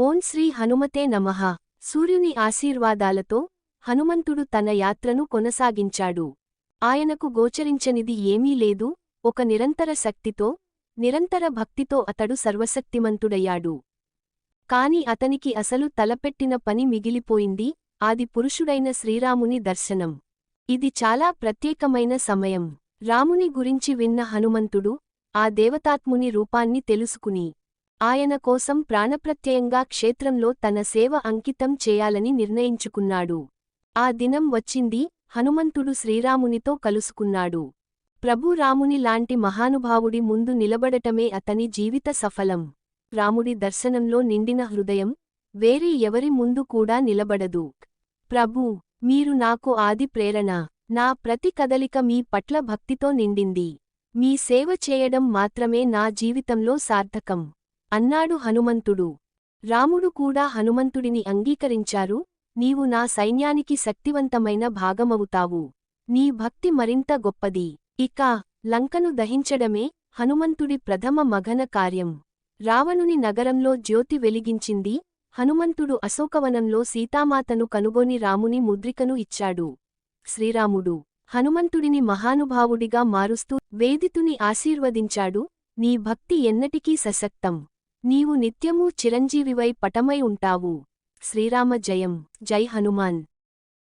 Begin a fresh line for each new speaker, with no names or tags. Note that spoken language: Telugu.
ఓం శ్రీ హనుమతే నమః. సూర్యుని ఆశీర్వాదాలతో హనుమంతుడు తన యాత్రను కొనసాగించాడు. ఆయనకు గోచరించనిది ఏమీ లేదు ఒక నిరంతర శక్తితో నిరంతర భక్తితో అతడు సర్వశక్తిమంతుడయ్యాడు. కాని అతనికి అసలు తలపెట్టిన పని మిగిలిపోయింది ఆది పురుషుడైన శ్రీరాముని దర్శనం. ఇది చాలా ప్రత్యేకమైన సమయం. రాముని గురించి విన్న హనుమంతుడు ఆ దేవతాత్ముని రూపాన్ని తెలుసుకుని ఆయన కోసం ప్రాణప్రత్యయంగా క్షేత్రంలో తన సేవ అంకితం చేయాలని నిర్ణయించుకున్నాడు. ఆ దినం వచ్చింది హనుమంతుడు శ్రీరామునితో కలుసుకున్నాడు. ప్రభు రాముని లాంటి మహానుభావుడి ముందు నిలబడటమే అతని జీవిత సఫలం. రాముడి దర్శనంలో నిండిన హృదయం వేరే ఎవరి ముందు కూడా నిలబడదు. ప్రభూ మీరు నాకు ఆది ప్రేరణ. నా ప్రతి కదలిక మీ పట్ల భక్తితో నిండింది. మీ సేవ చేయడం మాత్రమే నా జీవితంలో సార్థకం. అన్నాడు హనుమంతుడు. రాముడు కూడా హనుమంతుడిని అంగీకరించారు నీవు నా సైన్యానికి శక్తివంతమైన భాగమవుతావు. నీ భక్తి మరింత గొప్పది. ఇక లంకను దహించడమే హనుమంతుడి ప్రథమ మగన కార్యం. రావణుని నగరంలో జ్యోతి వెలిగించింది హనుమంతుడు అశోకవనంలో సీతామాతను కనుగొని రాముని ముద్రికను ఇచ్చాడు. శ్రీరాముడు హనుమంతుడిని మహానుభావుడిగా మారుస్తూ వేదితుని ఆశీర్వదించాడు నీ భక్తి ఎన్నటికీ సశక్తం. నీవు నిత్యమూ చిరంజీవివై పటమై ఉంటావు. శ్రీరామ జయం. జై హనుమాన్.